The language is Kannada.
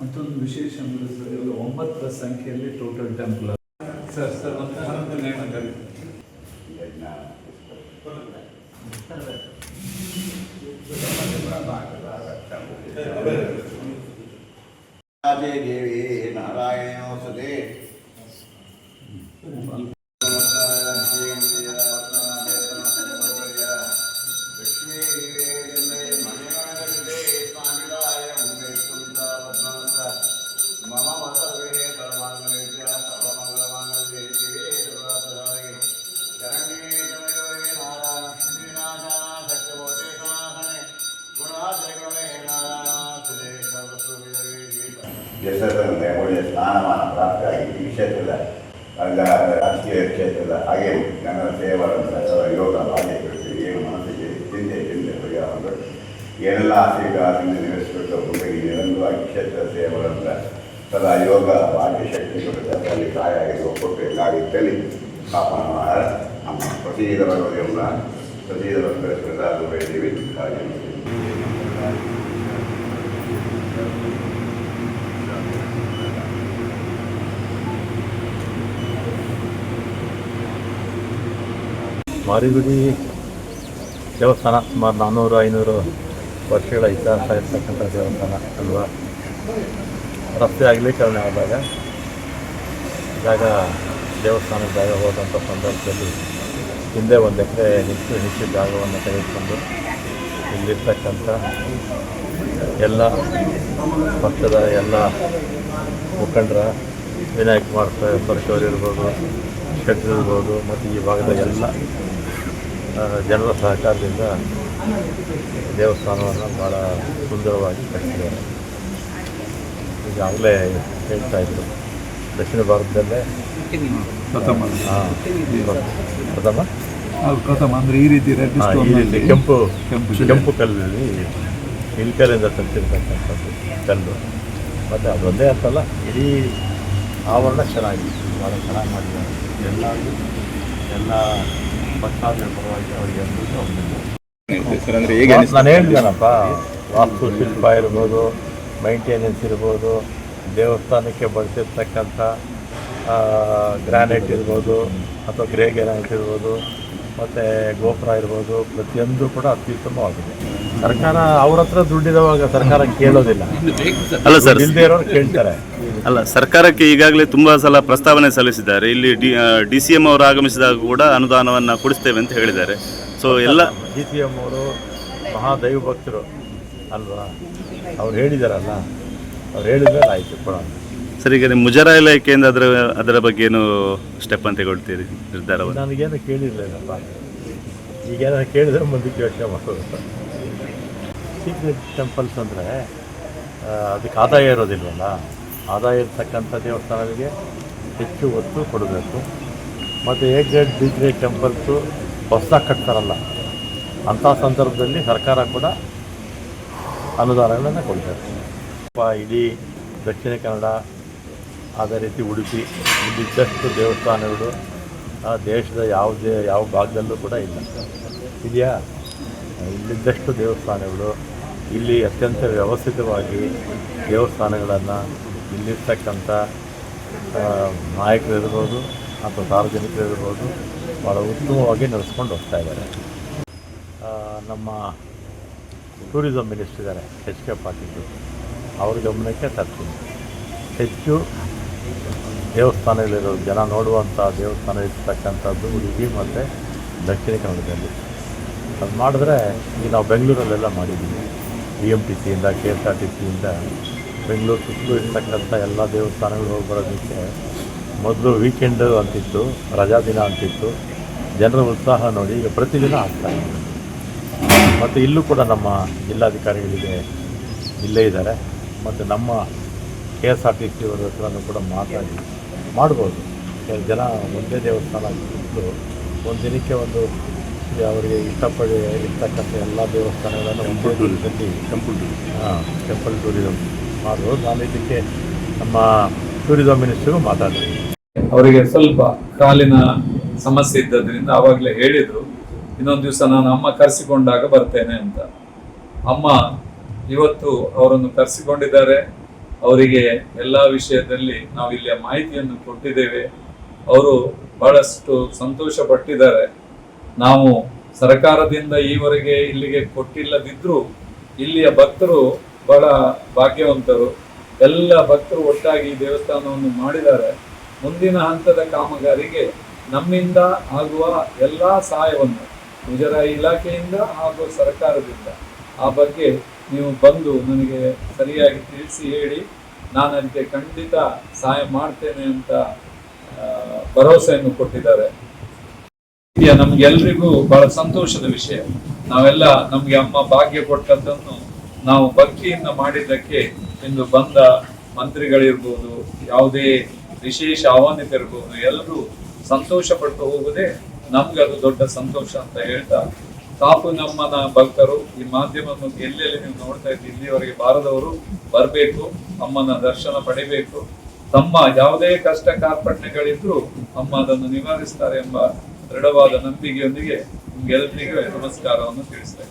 ಮತ್ತೊಂದು ವಿಶೇಷ ಅಂದರೆ ಒಂಬತ್ತರ ಸಂಖ್ಯೆಯಲ್ಲಿ ಟೋಟಲ್ ಟೆಂಪಲ್ ಸರ್ ಸರ್ ಒಂದು ಭಾರತ ನ್ಯಾಯ ಮಂಡಳಿ ದೇವಿ ನಾರಾಯಣೋಸದೆ ಲಕ್ಷ್ಮೀ ಹೆಸರನ್ನೇ ಒಳ್ಳೆಯ ಸ್ಥಾನಮಾನ ಪ್ರಾಪ್ತಿಯಾಗಿ ಈ ಕ್ಷೇತ್ರದ ಅಲ್ಲ ರಾಜಕೀಯ ಕ್ಷೇತ್ರದ ಹಾಗೆ ಜನರ ಸೇವರಂತ ಯೋಗ ಭಾಗ್ಯಗಳು ಏನು ಮನಸ್ಸಿಗೆ ಚಿಂತೆ ಚಿಂತೆ ಪರಿಹಾರಗಳು ಏನೆಲ್ಲ ಆಸೆಗಳು ಆಸೆಯಿಂದ ನೆನೆಸ್ಬಿಟ್ಟು ಮುಂದೆ ನಿರಂತರವಾಗಿ ಕ್ಷೇತ್ರ ಸೇವರಂತ ಸದಾ ಯೋಗ ಭಾಗ್ಯ ಶಕ್ತಿಗಳು ಅದರಲ್ಲಿ ಸಹಾಯ ಆಗಿರುವ ಕೊಟ್ಟು ಎಲ್ಲ ರೀತಿಯಲ್ಲಿ ಕಾಪಾಡ ನಮ್ಮ ಪ್ರತಿದರ ಎಂಬ ಪ್ರತಿದರ ಪ್ರಸಾದ ಬೆಳೆದೀವಿ ಹಾಗೆ ಮಾರಿಗುಡಿ ದೇವಸ್ಥಾನ, ಸುಮಾರು ನಾನ್ನೂರು ಐನೂರು ವರ್ಷಗಳ ಇತಿಹಾಸ ಇರ್ತಕ್ಕಂಥ ದೇವಸ್ಥಾನ ಅಲ್ವಾ? ರಸ್ತೆ ಅಗಲೀಕರಣ ಆದಾಗ ಜಾಗ ದೇವಸ್ಥಾನದ ಜಾಗ ಹೋದಂಥ ಸಂದರ್ಭದಲ್ಲಿ ಹಿಂದೆ ಒಂದು ಎಕರೆ ಹೆಚ್ಚು ಹೆಚ್ಚು ಜಾಗವನ್ನು ತೆಗೆದುಕೊಂಡು ಇಲ್ಲಿರ್ತಕ್ಕಂಥ ಎಲ್ಲ ಪಕ್ಷದ ಎಲ್ಲ ಮುಖಂಡರ, ವಿನಾಯಕ್ ಕುಮಾರ್ ಪರಶೋರ್ ಇರ್ಬೋದು ಶೆಟ್ಟರ್ ಇರ್ಬೋದು, ಮತ್ತು ಈ ಭಾಗದ ಎಲ್ಲ ಜನರ ಸಹಕಾರದಿಂದ ದೇವಸ್ಥಾನವನ್ನು ಭಾಳ ಸುಂದರವಾಗಿ ಕಟ್ಟಿದ್ದಾರೆ ಈಗಾಗಲೇ ಹೇಳ್ತಾ ಇದ್ದರು ದಕ್ಷಿಣ ಭಾರತದಲ್ಲೇ ಪ್ರಥಮ. ಪ್ರಥಮ? ಪ್ರಥಮ ಅಂದ್ರೆ ಈ ರೀತಿ ಕೆಂಪು ಕೆಂಪು. ಕೆಂಪು ಕಲ್ಲಲ್ಲಿ ಇಲ್ಕಲ್ಲಿಂದ ತಂತಿರ್ತಕ್ಕಂಥದ್ದು ಕಲ್ಲು. ಮತ್ತು ಅದೊಂದೇ ಅಂತಲ್ಲ ಇಡೀ ಆವರಣ ಚೆನ್ನಾಗಿದೆ. ಭಾಳ ಚೆನ್ನಾಗಿ ಮಾಡಿದ್ದಾರೆ. ಎಲ್ಲ ಎಲ್ಲ ಭಕ್ತಾದಿಗಳ ಪರವಾಗಿ ಅವರಿಗೆ ಅನುಭವಿಸಿ ಸರ್ ಅಂದ್ರೆ ಹೇಗೆ ನಾನು ಹೇಳಿದ್ದೇನಪ್ಪ ವಾಸ್ತು ಶಿಲ್ಪ ಇರ್ಬೋದು ಮೈಂಟೆನೆನ್ಸ್ ಇರ್ಬೋದು ದೇವಸ್ಥಾನಕ್ಕೆ ಬಳಸಿರ್ತಕ್ಕಂಥ ಗ್ರಾನೈಟ್ ಇರ್ಬೋದು ಅಥವಾ ಗ್ರೇ ಗ್ರಾನೈಟ್ ಇರ್ಬೋದು ಮತ್ತು ಗೋಪುರ ಇರ್ಬೋದು ಪ್ರತಿಯೊಂದು ಕೂಡ ಅತ್ಯುತ್ತಮವಾಗಿದೆ. ಸರ್ಕಾರ ಅವ್ರ ಹತ್ರ ದುಡ್ಡಿರುವಾಗ ಸರ್ಕಾರ ಕೇಳೋದಿಲ್ಲ. ಅಲ್ಲ ಸರ್ ಇಲ್ಲದೆ ಇರೋರು ಕೇಳ್ತಾರೆ. ಅಲ್ಲ ಸರ್ಕಾರಕ್ಕೆ ಈಗಾಗಲೇ ತುಂಬಾ ಸಲ ಪ್ರಸ್ತಾವನೆ ಸಲ್ಲಿಸಿದ್ದಾರೆ. ಇಲ್ಲಿ ಡಿ ಡಿ ಸಿ ಎಂ ಅವರು ಆಗಮಿಸಿದಾಗ ಕೂಡ ಅನುದಾನವನ್ನು ಕೊಡಿಸ್ತೇವೆ ಅಂತ ಹೇಳಿದ್ದಾರೆ. ಸೊ ಎಲ್ಲ ಡಿ ಸಿ ಎಂ ಅವರು ಮಹಾದೈವ ಭಕ್ತರು ಅಲ್ವಾ? ಅವ್ರು ಹೇಳಿದಾರಲ್ಲ. ಅವ್ರು ಹೇಳಿದ್ರೆ ಆಯಿತು ಕೊಡೋಣ. ಸರ್ ಈಗ ನಿಮ್ಮ ಮುಜರ ಇಲಾಖೆಯಿಂದ ಅದರ ಅದರ ಬಗ್ಗೆ ಏನು ಸ್ಟೆಪ್ ಅಂತ ಕೊಡ್ತೀರಿ ನಿರ್ಧಾರವನ್ನು? ನನಗೇನು ಕೇಳಿರಲಿಲ್ಲಪ್ಪ. ಈಗೇನಾದ್ರು ಕೇಳಿದ್ರೆ ಮುಂದಕ್ಕೆ ಯೋಚನೆ ಮಾಡೋದು. ಸೀಕ್ರೆಟ್ ಟೆಂಪಲ್ಸ್ ಅಂದರೆ ಅದಕ್ಕೆ ಆದಾಯ ಇರೋದಿಲ್ವಲ್ಲ? ಆದಾಯ ಇರ್ತಕ್ಕಂಥ ದೇವಸ್ಥಾನಗಳಿಗೆ ಹೆಚ್ಚು ಒತ್ತು ಕೊಡಬೇಕು. ಮತ್ತು A grade B grade temples ಹೊಸದಾಗಿ ಕಟ್ತಾರಲ್ಲ, ಅಂಥ ಸಂದರ್ಭದಲ್ಲಿ ಸರ್ಕಾರ ಕೂಡ ಅನುದಾನಗಳನ್ನು ಕೊಡ್ತಾರೆ. ಇಡೀ ದಕ್ಷಿಣ ಕನ್ನಡ, ಅದೇ ರೀತಿ ಉಡುಪಿ ಇಲ್ಲಿದ್ದಷ್ಟು ದೇವಸ್ಥಾನಗಳು ದೇಶದ ಯಾವುದೇ, ಯಾವ ಭಾಗದಲ್ಲೂ ಕೂಡ ಇಲ್ಲ. ಇದೆಯಾ? ಇಲ್ಲಿದ್ದಷ್ಟು ದೇವಸ್ಥಾನಗಳು ಇಲ್ಲಿ ಅತ್ಯಂತ ವ್ಯವಸ್ಥಿತವಾಗಿ ದೇವಸ್ಥಾನಗಳನ್ನು ಇಲ್ಲಿರ್ತಕ್ಕಂಥ ನಾಯಕರಿರ್ಬೋದು ಅಥವಾ ಸಾರ್ವಜನಿಕರಿರ್ಬೋದು ಭಾಳ ಉತ್ತಮವಾಗಿ ನಡೆಸ್ಕೊಂಡು ಹೋಗ್ತಾ ಇದ್ದಾರೆ. ನಮ್ಮ ಟೂರಿಸಂ ಮಿನಿಸ್ಟರ್ ಇದ್ದಾರೆ, ಎಚ್ ಕೆ ಪಾಟೀಲ್ ಅವ್ರ ಗಮನಕ್ಕೆ ತರ್ತೀನಿ. ಹೆಚ್ಚು ದೇವಸ್ಥಾನಗಳಿರೋ ಜನ ನೋಡುವಂಥ ದೇವಸ್ಥಾನ ಇರ್ತಕ್ಕಂಥದ್ದು ಉಡುಪಿ ಮತ್ತು ದಕ್ಷಿಣ ಕನ್ನಡದಲ್ಲಿ. ಅದು ಮಾಡಿದ್ರೆ ಈಗ ನಾವು ಬೆಂಗಳೂರಲ್ಲೆಲ್ಲ ಮಾಡಿದ್ದೀವಿ. ಬಿ ಎಂ ಟಿ ಸಿಯಿಂದ ಕೆ ಎಸ್ ಆರ್ ಟಿ ಸಿಯಿಂದ ಬೆಂಗಳೂರು ಸುತ್ತಲೂ ಇರ್ತಕ್ಕಂಥ ಎಲ್ಲ ದೇವಸ್ಥಾನಗಳು ಹೋಗಿ ಬರೋದಕ್ಕೆ ಮೊದಲು ವೀಕೆಂಡ್ ಅಂತಿತ್ತು, ರಜಾ ದಿನ ಅಂತಿತ್ತು. ಜನರ ಉತ್ಸಾಹ ನೋಡಿ ಈಗ ಪ್ರತಿದಿನ ಆಗ್ತಾ ಇದೆ. ಮತ್ತು ಇಲ್ಲೂ ಕೂಡ ನಮ್ಮ ಜಿಲ್ಲಾಧಿಕಾರಿಗಳಿಗೆ ಇಲ್ಲೇ ಇದ್ದಾರೆ. ಮತ್ತು ನಮ್ಮ K S R T C ಅವರ ಹತ್ರನೂ ಕೂಡ ಮಾತಾಡಿ ಮಾಡ್ಬೋದು. ಜನ ಒಂದೇ ದೇವಸ್ಥಾನ ಒಂದು ದಿನಕ್ಕೆ ಒಂದು ಅವರಿಗೆ ಇಷ್ಟಪಡಿ ಇರ್ತಕ್ಕಂಥ ಎಲ್ಲ ದೇವಸ್ಥಾನಗಳನ್ನು ಒಂದೇ ದಿನದಲ್ಲಿ ಟೆಂಪಲ್ ಹಾಂ ಟೆಂಪಲ್ ಟೂರಿಸಮ್ ಮಾಡೋ ನಾನು ಇದಕ್ಕೆ ನಮ್ಮ ಟೂರಿಸಮ್ ಮಿನಿಸ್ಟರು ಮಾತಾಡ್ತೀನಿ. ಅವರಿಗೆ ಸ್ವಲ್ಪ ಕಾಲಿನ ಸಮಸ್ಯೆ ಇದ್ದದ್ರಿಂದ ಆವಾಗಲೇ ಹೇಳಿದರು ಇನ್ನೊಂದು ದಿವಸ ನಾನು ಅಮ್ಮ ಕರೆಸಿಕೊಂಡಾಗ ಬರ್ತೇನೆ ಅಂತ. ಅಮ್ಮ ಇವತ್ತು ಅವರನ್ನು ಕರೆಸಿಕೊಂಡಿದ್ದಾರೆ. ಅವರಿಗೆ ಎಲ್ಲ ವಿಷಯದಲ್ಲಿ ನಾವು ಇಲ್ಲಿಯ ಮಾಹಿತಿಯನ್ನು ಕೊಟ್ಟಿದ್ದೇವೆ. ಅವರು ಬಹಳಷ್ಟು ಸಂತೋಷ ಪಟ್ಟಿದ್ದಾರೆ ನಾವು ಸರ್ಕಾರದಿಂದ ಈವರೆಗೆ ಇಲ್ಲಿಗೆ ಕೊಟ್ಟಿಲ್ಲದಿದ್ದರೂ ಇಲ್ಲಿಯ ಭಕ್ತರು ಬಹಳ ಭಾಗ್ಯವಂತರು. ಎಲ್ಲ ಭಕ್ತರು ಒಟ್ಟಾಗಿ ದೇವಸ್ಥಾನವನ್ನು ಮಾಡಿದ್ದಾರೆ. ಮುಂದಿನ ಹಂತದ ಕಾಮಗಾರಿಗೆ ನಮ್ಮಿಂದ ಆಗುವ ಎಲ್ಲ ಸಹಾಯವನ್ನು ಮುಜರಾಯಿ ಇಲಾಖೆಯಿಂದ ಹಾಗೂ ಸರ್ಕಾರದಿಂದ ಆ ಬಗ್ಗೆ ನೀವು ಬಂದು ನನಗೆ ಸರಿಯಾಗಿ ತಿಳಿಸಿ ಹೇಳಿ. ನಾನು ಅದಕ್ಕೆ ಖಂಡಿತ ಸಹಾಯ ಮಾಡ್ತೇನೆ ಅಂತ ಭರವಸೆಯನ್ನು ಕೊಟ್ಟಿದ್ದಾರೆ. ಈಗ ನಮ್ಗೆಲ್ರಿಗೂ ಬಹಳ ಸಂತೋಷದ ವಿಷಯ. ನಾವೆಲ್ಲ ನಮ್ಗೆ ಅಮ್ಮ ಭಾಗ್ಯ ಕೊಟ್ಟದ್ದನ್ನು ನಾವು ಭಕ್ತಿಯಿಂದ ಮಾಡಿದ್ದಕ್ಕೆ ಇಂದು ಬಂದ ಮಂತ್ರಿಗಳಿರ್ಬೋದು, ಯಾವುದೇ ವಿಶೇಷ ಆಹ್ವಾನಿತರಿರ್ಬೋದು ಎಲ್ಲರೂ ಸಂತೋಷ ಪಟ್ಟು ಹೋಗುದೇ ನಮ್ಗೆ ಅದು ದೊಡ್ಡ ಸಂತೋಷ ಅಂತ ಹೇಳ್ತಾ, ಕಾಪು ನಮ್ಮನ ಭಕ್ತರು ಈ ಮಾಧ್ಯಮವನ್ನು ಎಲ್ಲೆಲ್ಲಿ ನೀವು ನೋಡ್ತಾ ಇದ್ದೀವಿ ಇಲ್ಲಿವರೆಗೆ ಬಾರದವರು ಬರಬೇಕು, ಅಮ್ಮನ ದರ್ಶನ ಪಡಿಬೇಕು, ತಮ್ಮ ಯಾವುದೇ ಕಷ್ಟ ಕಾರ್ಪಣ್ಯಗಳಿದ್ರು ಅಮ್ಮ ಅದನ್ನು ನಿವಾರಿಸ್ತಾರೆ ಎಂಬ ದೃಢವಾದ ನಂಬಿಕೆಯೊಂದಿಗೆ ನಿಮ್ಗೆಲ್ಲರಿಗೂ ನಮಸ್ಕಾರವನ್ನು ತಿಳಿಸ್ತಾ